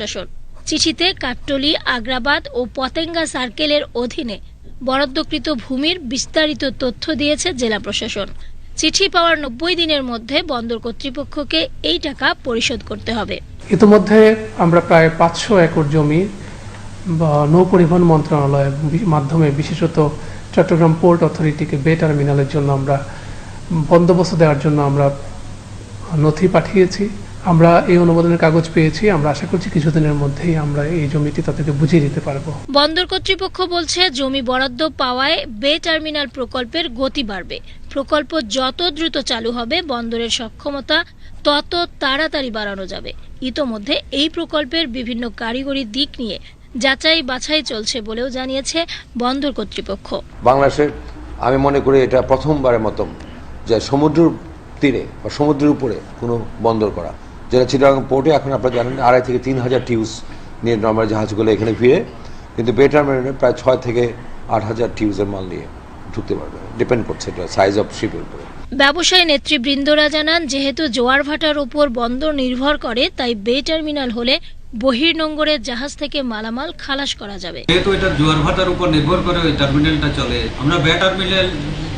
প্রশাসন। চিঠিতে কাট্টলি, আগ্রাবাদ ও পতেঙ্গা সার্কেলের অধীনে বরাদ্দকৃত ভূমির বিস্তারিত তথ্য দিয়েছে জেলা প্রশাসন। চিঠি পাওয়ার নব্বই দিনের মধ্যে বন্দর কর্তৃপক্ষকে এই টাকা পরিশোধ করতে হবে। ইতিমধ্যে আমরা প্রায় পাঁচশো একর জমি নৌ পরিবহন মন্ত্রণালয়ের মাধ্যমে, বিশেষত চট্টগ্রাম পোর্ট অথরিটিকে বে টার্মিনালের জন্য আমরা বন্দোবস্ত দেওয়ার জন্য আমরা নথি পাঠিয়েছি। আমরা এই অনুমোদনের কাগজ পেয়েছি আমরা আশা করছি কিছুদিনের মধ্যেই আমরা এই জমিটি তাদেরকে বুঝিয়ে দিতে পারব। বন্দর কর্তৃপক্ষ বলছে জমি বরাদ্দ পাওয়ায় বে টার্মিনাল প্রকল্পের গতি বাড়বে। প্রকল্প যত দ্রুত চালু হবে বন্দরের সক্ষমতা তত তাড়াতাড়ি বাড়ানো যাবে। ইতোমধ্যে এই প্রকল্পের বিভিন্ন কারিগরি দিক নিয়ে যাচাই বাছাই চলছে বলেও জানিয়েছে বন্দর কর্তৃপক্ষ। বাংলাদেশের আমি মনে করি এটা প্রথমবারের মতো যে সমুদ্র তীরে বা সমুদ্রের উপরে কোনো বন্দর করা। যেটা চিটাগাং পোর্টে এখন আপনারা জানেন আড়াই থেকে তিন হাজার টিউস নিয়ে নর্মাল জাহাজগুলো এখানে ফিরে কিন্তু বে টার্মিনালে প্রায় ছয় থেকে আট হাজার টিউসের মাল নিয়ে ঢুকতে পারবে। ডিপেন্ড করছে এটা সাইজ অফ শিপের উপরে। ব্যবসায়ী নেতৃবৃন্দরা জানান যেহেতু জোয়ার ভাটার উপর বন্দর নির্ভর করে তাই বে টার্মিনাল হলে বহির্নোঙ্গরের জাহাজ থেকে মালামাল খালাস করা যাবে। যেহেতু এটা জোয়ার ভাটার উপর নির্ভর করে ওই টার্মিনালটা চলে আমরা বে টার্মিনাল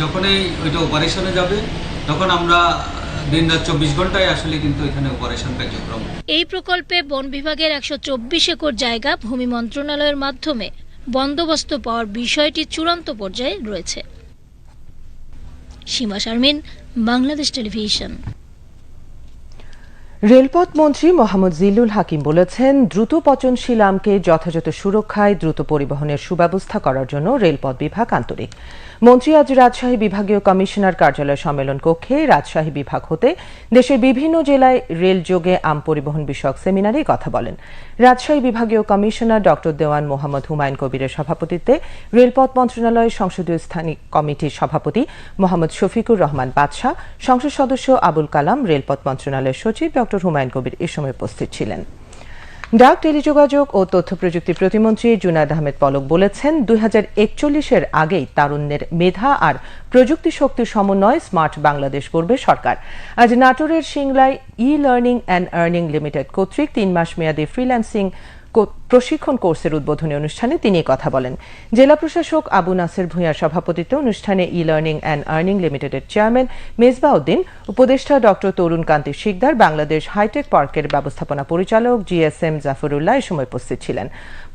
যখনই ওইটা অপারেশনে যাবে তখন আমরা দিন চব্বিশ ঘন্টায় আসলে কিন্তু এখানে অপারেশন কার্যক্রম। এই প্রকল্পে বন বিভাগের একশো চব্বিশ একর জায়গা ভূমি মন্ত্রণালয়ের মাধ্যমে বন্দোবস্ত পাওয়ার বিষয়টি চূড়ান্ত পর্যায়ে রয়েছে। সীমা শারমিন বাংলাদেশ টেলিভিশন। রেলপথ মন্ত্রী মোহাম্মদ জিলুল হাকিম বলেছেন দ্রুত পচনশীল আমকে যথাযথ সুরক্ষায় দ্রুত পরিবহনের সুব্যবস্থা করার জন্য রেলপথ বিভাগ আন্তরিক। মন্ত্রী আজ রাজশাহী বিভাগীয় কমিশনার কার্যালয় সম্মেলন কক্ষে রাজশাহী বিভাগ হতে দেশের বিভিন্ন জেলায় রেল যোগে আম পরিবহন বিষয়ক সেমিনারে কথা বলেন। রাজশাহী বিভাগীয় কমিশনার ডক্টর দেওয়ান মোহাম্মদ হুমায়ুন কবিরের সভাপতিত্বে রেলপথ মন্ত্রণালয়ের সংসদীয় স্থানীয় কমিটির সভাপতি মোহাম্মদ শফিকুর রহমান বাদশাহ, সংসদ সদস্য আবুল কালাম, রেলপথ মন্ত্রণালয়ের সচিব ডক্টর হুমায়ুন কবির এ সময় উপস্থিত ছিলেন। ডাক, টেলিযোগাযোগ ও তথ্য প্রযুক্তি প্রতিমন্ত্রী জুনায়দ আহমেদ পলক বলেছেন, দুই একচল্লিশের আগেই তারুণ্যের মেধা আর প্রযুক্তি শক্তির সমন্বয় স্মার্ট বাংলাদেশ করবে সরকার। আজ নাটোরের সিংলায় E learning and earning limited কর্তৃক তিন মাস মেয়াদী ফ্রিল্যান্সিং প্রশিক্ষণ কোর্সের উদ্বোধনী অনুষ্ঠানে তিনি কথা বলেন। জেলা প্রশাসক আবু নাসের ভূঁইয়ার সভাপতিত্বে অনুষ্ঠানে ই লার্নিং অ্যান্ড আর্নিং লিমিটেডের চেয়ারম্যান মেজবাউদ্দিন উপদেষ্টা ডক্টর তরুণ কান্তি শিকদার, বাংলাদেশ হাইটেক পার্কের ব্যবস্থাপনা পরিচালক জিএসএম জাফরুল্লাহ এ সময় উপস্থিত ছিলেন।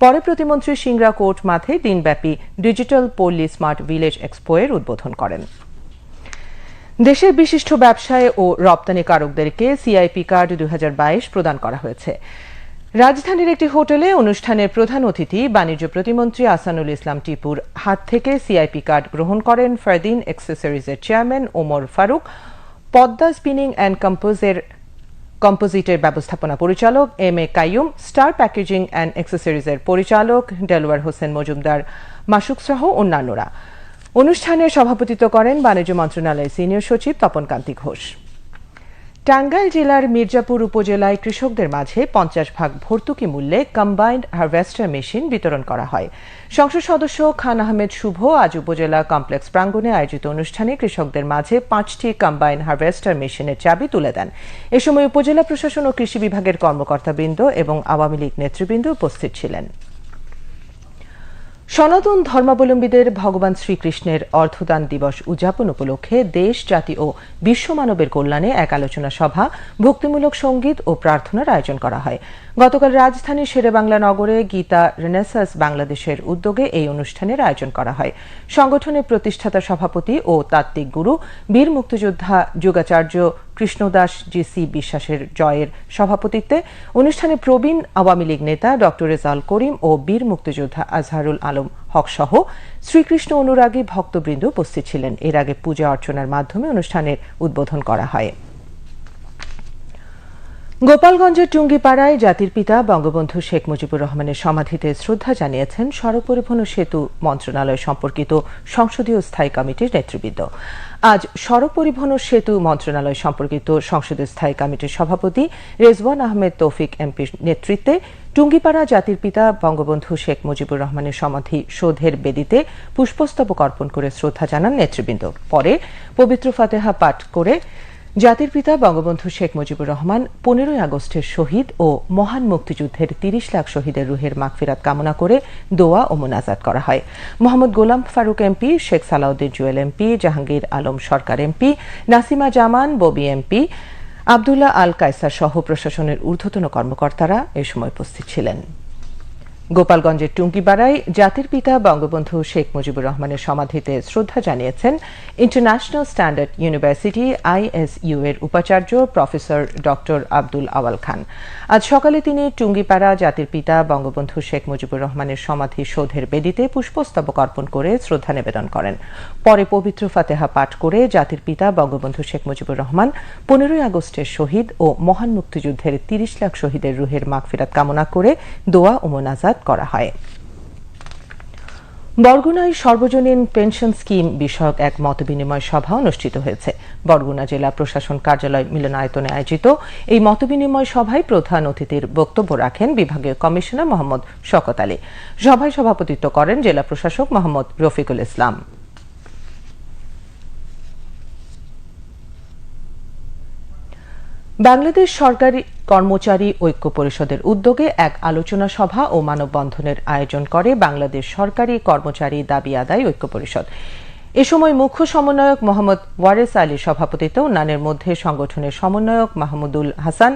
পরে প্রতিমন্ত্রী সিংরা কোর্ট মাঠে দিনব্যাপী ডিজিটাল পল্লী স্মার্ট ভিলেজ এক্সপো এর উদ্বোধন করেন। দেশের বিশিষ্ট ব্যবসায়ী ও রপ্তানিকারকদেরকে সিআইপি কার্ড দু হাজার বাইশ প্রদান করা হয়েছে। রাজধানীর একটি হোটেলে অনুষ্ঠানের প্রধান অতিথি বাণিজ্য প্রতিমন্ত্রী আসানুল ইসলাম টিপুর হাত থেকে সিআইপি কার্ড গ্রহণ করেন Fardin এক্সেসরিজের chairman Omar Faruk, Padma spinning and কম্পোজের কম্পোজিটের ব্যবস্থাপনা পরিচালক M A Kaiyum star packaging and অ্যাক্সেসরিজের পরিচালক ডেলওয়ার হোসেন মজুমদার, মাসুক সহ অন্যান্যরা। অনুষ্ঠানে সভাপতিত্ব করেন বাণিজ্য মন্ত্রণালয়ের সিনিয়র সচিব তপন কান্তি ঘোষ। টাঙ্গাইল জেলার মির্জাপুর উপজেলায় কৃষকদের মাঝে পঞ্চাশ ভাগ ভর্তুকি মূল্যে কম্বাইন্ড হারভেস্টার মেশিন বিতরণ করা হয়। সংসদ সদস্য খান আহমেদ শুভ আজ উপজেলা কমপ্লেক্স প্রাঙ্গণে আয়োজিত অনুষ্ঠানে কৃষকদের মাঝে পাঁচটি কম্বাইন হারভেস্টার মেশিনের চাবি তুলে দেন। এ সময় উপজেলা প্রশাসন ও কৃষি বিভাগের কর্মকর্তাবৃন্দ এবং আওয়ামী লীগ নেতৃবৃন্দ উপস্থিত ছিলেন। সনাতন ধর্মাবলম্বীদের ভগবান শ্রীকৃষ্ণের অর্থদান দিবস উদযাপন উপলক্ষে দেশ, জাতি ও বিশ্ব মানবের কল্যাণে এক আলোচনা সভা, ভক্তিমূলক সংগীত ও প্রার্থনার আয়োজন করা হয়। গতকাল রাজধানীর শেরেবাংলা নগরে গীতা রেনেসাস বাংলাদেশের উদ্যোগে এই অনুষ্ঠানের আয়োজন করা হয়। সংগঠনের প্রতিষ্ঠাতা সভাপতি ও তাত্ত্বিক গুরু, বীর মুক্তিযোদ্ধা যুগাচার্য কৃষ্ণদাস জিসি বিশ্বাসের জয়ের সভাপতিত্বে অনুষ্ঠানে প্রবীণ আওয়ামী লীগ নেতা ডক্টর রেজাল করিম ও বীর মুক্তিযোদ্ধা আজহারুল আলম হক সহ শ্রীকৃষ্ণ অনুরাগী ভক্তবৃন্দ উপস্থিত ছিলেন। এর আগে পূজা অর্চনার মাধ্যমে অনুষ্ঠানের উদ্বোধন করা হয়। গোপালগঞ্জের টুঙ্গিপাড়ায় জাতির পিতা বঙ্গবন্ধু শেখ মুজিবুর রহমানের সমাধিতে শ্রদ্ধা জানিয়েছেন সড়ক পরিবহন সেতু মন্ত্রণালয় সম্পর্কিত সংসদীয় স্থায়ী কমিটির নেতৃবৃন্দ। আজ সড়ক পরিবহন সেতু মন্ত্রণালয় সম্পর্কিত সংসদীয় স্থায়ী কমিটির সভাপতি রেজওয়ান আহমেদ তৌফিক এমপির নেতৃত্বে টুঙ্গিপাড়া জাতির পিতা বঙ্গবন্ধু শেখ মুজিবুর রহমানের সমাধি শোধের বেদিতে পুষ্পস্তবক অর্পণ করে শ্রদ্ধা জানান নেতৃবৃন্দ। পরে পবিত্র ফাতেহা পাঠ করে জাতির পিতা বঙ্গবন্ধু শেখ মুজিবুর রহমান পনেরোই আগস্টের শহীদ ও মহান মুক্তিযুদ্ধের তিরিশ লাখ শহীদের রুহের মাগফিরাত কামনা করে দোয়া ও মোনাজাত করা হয়। Mohammad Golam Faruk MP, Sheikh Salauddin Jewel MP, Jahangir Alam Sarkar MP, Nasima Zaman Bobby MP, Abdullah Al Kaiser সহ প্রশাসনের ঊর্ধ্বতন কর্মকর্তারা এ সময় উপস্থিত ছিলেন। গোপালগঞ্জের টুঙ্গিপাড়ায় জাতির পিতা বঙ্গবন্ধু শেখ মুজিবুর রহমানের সমাধিতে শ্রদ্ধা জানিয়েছেন ইন্টারন্যাশনাল স্ট্যান্ডার্ড ইউনিভার্সিটি আইএসইউ এর উপাচার্য প্রফেসর ডক্টর আব্দুল আওয়াল খান। আজ সকালে তিনি টুঙ্গিপাড়া জাতির পিতা বঙ্গবন্ধু শেখ মুজিবুর রহমানের সমাধি সৌধের বেদিতে পুষ্পস্তবক অর্পণ করে শ্রদ্ধা নিবেদন করেন। পরে পবিত্র ফাতেহা পাঠ করে জাতির পিতা বঙ্গবন্ধু শেখ মুজিবুর রহমান পনেরোই আগস্টের শহীদ ও মহান মুক্তিযুদ্ধের তিরিশ লাখ শহীদের রুহের মাগফিরাত কামনা করে দোয়া ও মোনাজাত করা হয়। বরগুনায় সর্বজনীন পেনশন স্কিম বিষয়ক এক মতবিনিময় সভা অনুষ্ঠিত হয়েছে। বরগুনা জেলা প্রশাসন কার্যালয় মিলনায়তনে আয়োজিত এই মতবিনিময় সভায় প্রধান অতিথির বক্তব্য রাখেন বিভাগীয় কমিশনার মোহাম্মদ শকত আলী। সভায় সভাপতিত্ব করেন জেলা প্রশাসক মোহাম্মদ রফিকুল ইসলাম। বাংলাদেশ সরকারি কর্মচারী ঐক্য পরিষদের উদ্যোগে এক আলোচনা সভা ও মানববন্ধনের আয়োজন করে বাংলাদেশ সরকারি কর্মচারী দাবি আদায় ঐক্য পরিষদ। এ সময় মুখ্য সমন্বয়ক মোহাম্মদ ওয়ারেস আলীর সভাপতিত্ব অন্যান্যের মধ্যে সংগঠনের সমন্বয়ক মাহমুদুল হাসান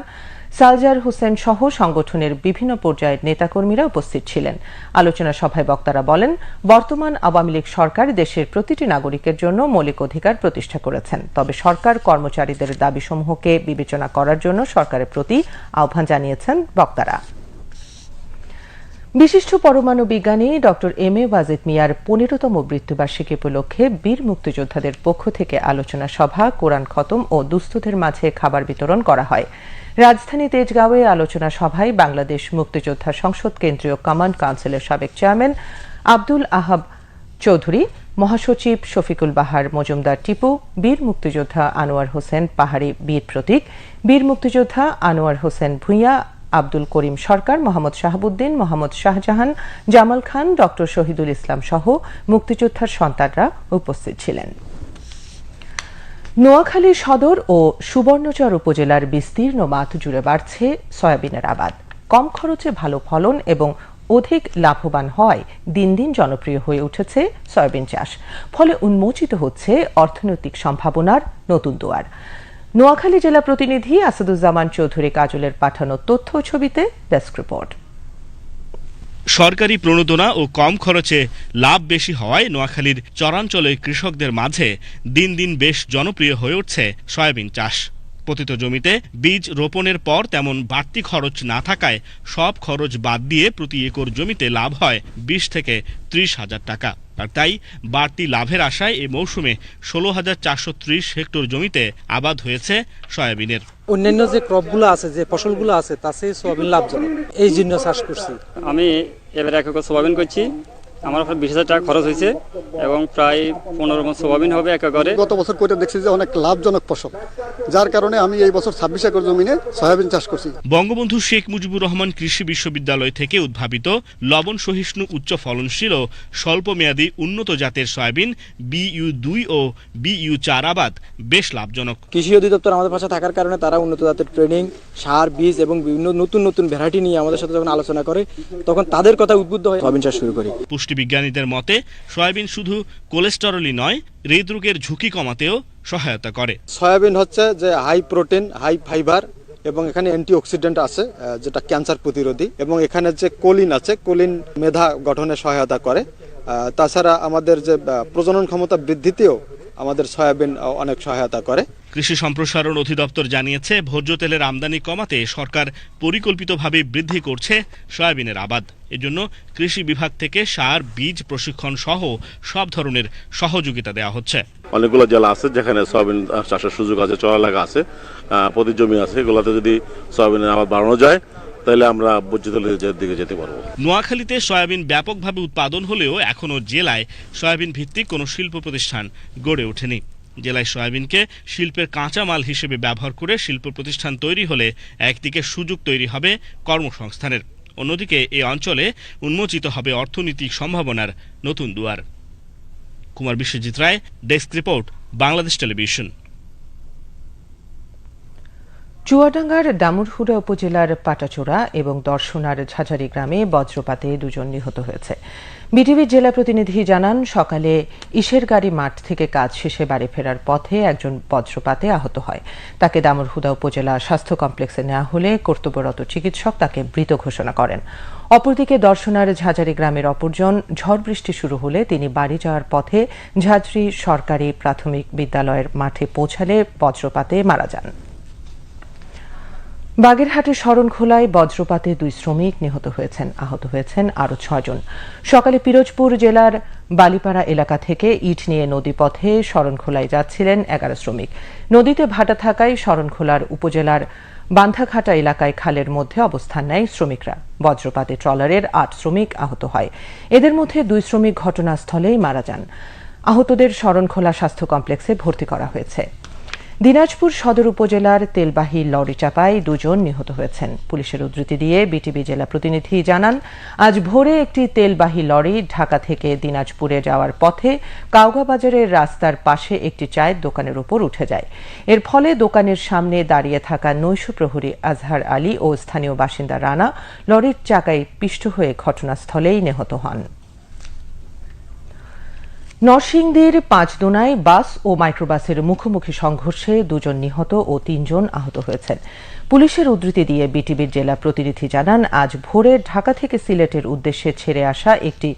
সালজার হোসেন সহ সংগঠনের বিভিন্ন পর্যায়ের নেতাকর্মীরা উপস্থিত ছিলেন। আলোচনা সভায় বক্তারা বলেন, বর্তমান আওয়ামী লীগ সরকার দেশের প্রতিটি নাগরিকের জন্য মৌলিক অধিকার প্রতিষ্ঠা করেছেন। তবে সরকার কর্মচারীদের দাবিসমূহকে বিবেচনা করার জন্য সরকারের প্রতি আহ্বান জানিয়েছেন বক্তারা। বিশিষ্ট পরমাণু বিজ্ঞানী ডক্টর এম এ ওয়াজেদ মিয়ার পনেরোতম মৃত্যুবার্ষিকী উপলক্ষে বীর মুক্তিযোদ্ধাদের পক্ষ থেকে আলোচনা সভা, কোরআন খতম ও দুস্থদের মাঝে খাবার বিতরণ করা হয়। রাজধানী তেজগাঁওয়ে আলোচনা সভায় বাংলাদেশ মুক্তিযোদ্ধা সংসদ কেন্দ্রীয় কমান্ড কাউন্সিলের সাবেক চেয়ারম্যান আব্দুল আহাব চৌধুরী, মহাসচিব শফিকুল বাহার মজুমদার টিপু, বীর মুক্তিযোদ্ধা আনোয়ার হোসেন পাহাড়ি বীর প্রতীক, বীর মুক্তিযোদ্ধা আনোয়ার হোসেন ভূঁইয়া, আব্দুল করিম সরকার, মোহাম্মদ শাহাবুদ্দিন, মোহাম্মদ শাহজাহান, জামাল খান, ডক্টর শহীদুল ইসলাম সহ মুক্তিযোদ্ধার সন্তানরা উপস্থিত ছিলেন। নোয়াখালী সদর ও সুবর্ণচর উপজেলার বিস্তীর্ণ মাঠ জুড়ে বাড়ছে সয়াবিনের আবাদ। কম খরচে ভালো ফলন এবং অধিক লাভবান হয় দিন দিন জনপ্রিয় হয়ে উঠেছে সয়াবিন চাষ। ফলে উন্মোচিত হচ্ছে অর্থনৈতিক সম্ভাবনার নতুন দুয়ার। নোয়াখালী জেলা প্রতিনিধি আসাদুজ্জামান চৌধুরী কাজলের পাঠানো তথ্য ছবিতে ডেস্ক রিপোর্ট। সরকারি প্রণোদনা ও কম খরচে লাভ বেশি হওয়ায় নোয়াখালীর চরাঞ্চলে কৃষকদের মাঝে দিন দিন বেশ জনপ্রিয় হয়ে উঠছে সয়াবিন চাষ। পতিত জমিতে বীজ রোপণের পর তেমন বাড়তি খরচ না থাকায় সব খরচ বাদ দিয়ে প্রতি একর জমিতে লাভ হয় বিশ থেকে ত্রিশ হাজার টাকা। আর তাই বাড়তি লাভের আশায় এই মৌসুমে ষোলো হাজার চারশো ত্রিশ হেক্টর জমিতে আবাদ হয়েছে সয়াবিনের। অন্যান্য যে ক্রপগুলো আছে যে ফসলগুলো আছে তাতে সোয়াবিন লাভজনক। এই জন্য চাষ করছি। আমি এবার এক সোয়াবিন করছি। আমার প্রায় বিশ হাজার টাকা খরচ হয়েছে এবং প্রায় পনেরো মন সোয়াবিন হবে এক একরে। গত বছর করে দেখছি যে অনেক লাভজনক ফসল। যার কারণে আমি এই বছর ছাব্বিশ একর জমিনে সয়াবিন চাষ করছি। বঙ্গবন্ধু শেখ মুজিবুর রহমান কৃষি বিশ্ববিদ্যালয় থেকে উদ্ভাবিত লবণ সহিষ্ণু উচ্চ ফলনশীল ও স্বল্পমেয়াদী উন্নত জাতের সয়াবিন বিইউ দুই ও বিইউ চার আবাদ বেশ লাভজনক। কৃষি অধিদপ্তর আমাদের পাশে থাকার কারণে তারা উন্নত জাতের ট্রেনিং সার বীজ এবং বিভিন্ন নতুন নতুন ভ্যারাইটি নিয়ে আমাদের সাথে যখন আলোচনা করে তখন তাদের কথা উদ্বুদ্ধ হয়ে সয়াবিন চাষ শুরু করি। পুষ্টিবিজ্ঞানীদের মতে, সয়াবিন শুধু কোলেস্টেরলই নয়, হৃদরোগের ঝুঁকি কমাতেও সহায়তা করে। সয়াবিন হচ্ছে যে হাই প্রোটিন হাই ফাইবার এবং এখানে অ্যান্টিঅক্সিডেন্ট আছে যেটা ক্যান্সার প্রতিরোধী এবং এখানে যে কোলিন আছে, কোলিন মেধা গঠনে সহায়তা করে। তাছাড়া আমাদের যে প্রজনন ক্ষমতা বৃদ্ধিতেও আমাদের সয়াবিন অনেক সহায়তা করে। কৃষি সম্প্রসারণ অধিদপ্তর জানিয়েছে ভোজ্য তেলের আমদানি কমাতে সরকার পরিকল্পিতভাবে বৃদ্ধি করছে সয়াবিনের আবাদ। এজন্য কৃষি বিভাগ থেকে সার বীজ প্রশিক্ষণ সহ সব ধরনের সহযোগিতা দেওয়া হচ্ছে। অনেকগুলো জেলা আছে যেখানে সয়াবিন চাষের সুযোগ আছে চড়া এলাকা আছে প্রতি জমি আছে। এগুলোতে যদি সয়াবিনের আবাদ বাড়ানো যায় তাহলে আমরা বর্জিত দিকে যেতে পারব। নোয়াখালীতে সয়াবিন ব্যাপকভাবে উৎপাদন হলেও এখনও জেলায় সয়াবিন ভিত্তিক কোনো শিল্প প্রতিষ্ঠান গড়ে ওঠেনি। জেলায় সয়াবিনকে শিল্পের কাঁচামাল হিসেবে ব্যবহার করে শিল্প প্রতিষ্ঠান তৈরি হলে একদিকে সুযোগ তৈরি হবে কর্মসংস্থানের, অন্যদিকে এই অঞ্চলে উন্মোচিত হবে অর্থনৈতিক সম্ভাবনার নতুন দুয়ার। Kumar Biswajit Roy, desk report, Bangladesh television. চুয়াডাঙ্গার দামুরহুড়া উপজেলার পাটাচোরা এবং দর্শনার ঝাঝারি গ্রামে বজ্রপাতে দুজন নিহত হয়েছে। বিটিভির জেলা প্রতিনিধি জানান, সকালে ইসের গাড়ি মাঠ থেকে কাজ শেষে বাড়ি ফেরার পথে একজন বজ্রপাতে আহত হয়। তাকে দামুরহুদা উপজেলা স্বাস্থ্য কমপ্লেক্সে নেওয়া হলে কর্তব্যরত চিকিৎসক তাকে মৃত ঘোষণা করেন। অপরদিকে দর্শনার ঝাঝারি গ্রামের অপরজন, ঝড় বৃষ্টি শুরু হলে তিনি বাড়ি যাওয়ার পথে ঝাঝরি সরকারি প্রাথমিক বিদ্যালয়ের মাঠে পৌঁছালে বজ্রপাতে মারা যান। বাগেরহাটের শরণখোলায় বজ্রপাতে দুই শ্রমিক নিহত হয়েছেন, আহত হয়েছেন আরও ছয়জন। সকালে পিরোজপুর জেলার বালিপাড়া এলাকা থেকে ইট নিয়ে নদীপথে শরণখোলায় যাচ্ছিলেন এগারো শ্রমিক। নদীতে ভাটা থাকায় শরণখোলার উপজেলার বান্ধাঘাটা এলাকায় খালের মধ্যে অবস্থান নেয় শ্রমিকরা। বজ্রপাতে ট্রলারের আট শ্রমিক আহত হয়। এদের মধ্যে দুই শ্রমিক ঘটনাস্থলেই মারা যান। আহতদের শরণখোলা স্বাস্থ্য কমপ্লেক্সে ভর্তি করা হয়েছে। দিনাজপুর সদর উপজেলার তেলবাহী লরি চাপায় দুজন নিহত হয়েছেন। পুলিশের উদ্ধৃতি দিয়ে বিটিভি জেলা প্রতিনিধি জানান, আজ ভোরে একটি তেলবাহী লরি ঢাকা থেকে দিনাজপুরে যাওয়ার পথে কাউগা বাজারের রাস্তার পাশে একটি চায়ের দোকানের উপর উঠে যায়। এর ফলে দোকানের সামনে দাঁড়িয়ে থাকা নৈশ প্রহরী আজহার আলী ও স্থানীয় বাসিন্দা রানা লরির চাকায় পিষ্ট হয়ে ঘটনাস্থলেই নিহত হন। নরসিংদীর পাঁচদোনায় বাস ও মাইক্রোবাসের মুখোমুখি সংঘর্ষে দুজন নিহত ও তিনজন আহত হয়েছেন। পুলিশের উদ্ধৃতি দিয়ে বিটিভির জেলা প্রতিনিধি জানান, আজ ভোরে ঢাকা থেকে সিলেটের উদ্দেশ্যে ছেড়ে আসা একটি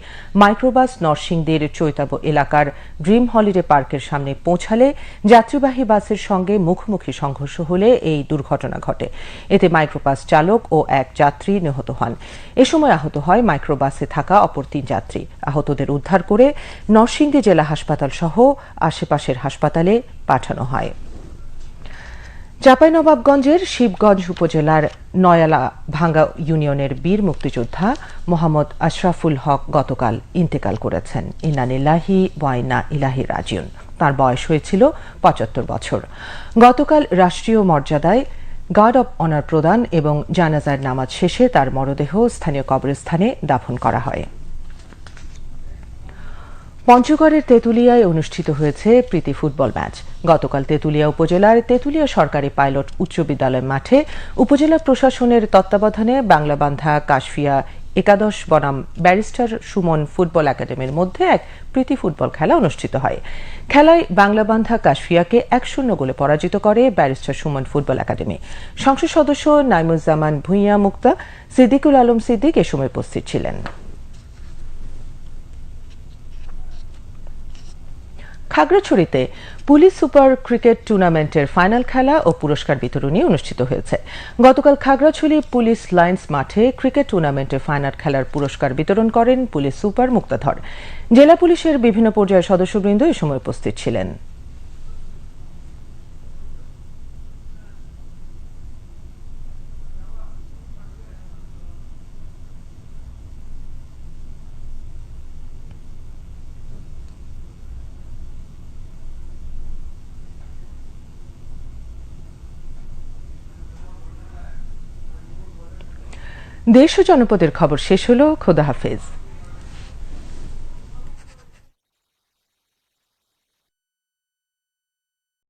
মাইক্রোবাস নরসিংদীর চৈতাব এলাকার ড্রিম হলিডে পার্কের সামনে পৌঁছালে যাত্রীবাহী বাসের সঙ্গে মুখোমুখি সংঘর্ষ হলে এই দুর্ঘটনা ঘটে। এতে মাইক্রোবাস চালক ও এক যাত্রী নিহত হন। এ সময় আহত হয় মাইক্রোবাসে থাকা অপর তিন যাত্রী। আহতদের উদ্ধার করে নরসিংদী জেলা হাসপাতাল সহ আশেপাশের হাসপাতালে পাঠানো হয়। চাঁপাইনবাবগঞ্জের শিবগঞ্জ উপজেলার নয়ালা ভাঙ্গা ইউনিয়নের বীর মুক্তিযোদ্ধা মোহাম্মদ আশরাফুল হক গতকাল ইন্তেকাল করেছেন। ইনানিল্লাহি ওয়াইনা ইলাহি রাজিউন। তার বয়স হয়েছিল পঁচাত্তর বছর। গতকাল রাষ্ট্রীয় মর্যাদায় গার্ড অব অনার প্রদান এবং জানাজার নামাজ শেষে তার মরদেহ স্থানীয় কবরস্থানে দাফন করা হয়। পঞ্চগড়ের তেঁতুলিয়ায় অনুষ্ঠিত হয়েছে প্রীতি ফুটবল ম্যাচ। গতকাল তেঁতুলিয়া উপজেলার তেঁতুলিয়া সরকারি পাইলট উচ্চ বিদ্যালয় মাঠে উপজেলা প্রশাসনের তত্ত্বাবধানে বাংলাবান্ধা কাশফিয়া একাদশ বনাম ব্যারিস্টার সুমন ফুটবল একাডেমির মধ্যে এক প্রীতি ফুটবল খেলা অনুষ্ঠিত হয়। খেলায় বাংলাবান্ধা কাশফিয়াকে এক শূন্য গোলে পরাজিত করে ব্যারিস্টার সুমন ফুটবল একাডেমি। সংসদ সদস্য নাইমুজ্জামান ভুঁইয়া মুক্তা, সিদ্দিকুল আলম সিদ্দিক এ সময় উপস্থিত ছিলেন। খাগড়াছড়িতে পুলিশ সুপার ক্রিকেট টুর্নামেন্টের ফাইনাল খেলা ও পুরস্কার বিতরণী অনুষ্ঠিত হয়েছে। গতকাল খাগড়াছড়ি পুলিশ লাইন্স মাঠে ক্রিকেট টুর্নামেন্টের ফাইনাল খেলার পুরস্কার বিতরণ করেন পুলিশ সুপার মুক্তাধর। জেলা পুলিশের বিভিন্ন পর্যায়ের সদস্যবৃন্দ এ সময় উপস্থিত ছিলেন। দেশ ও জনপদের খবর শেষ হলো। খোদা হাফেজ।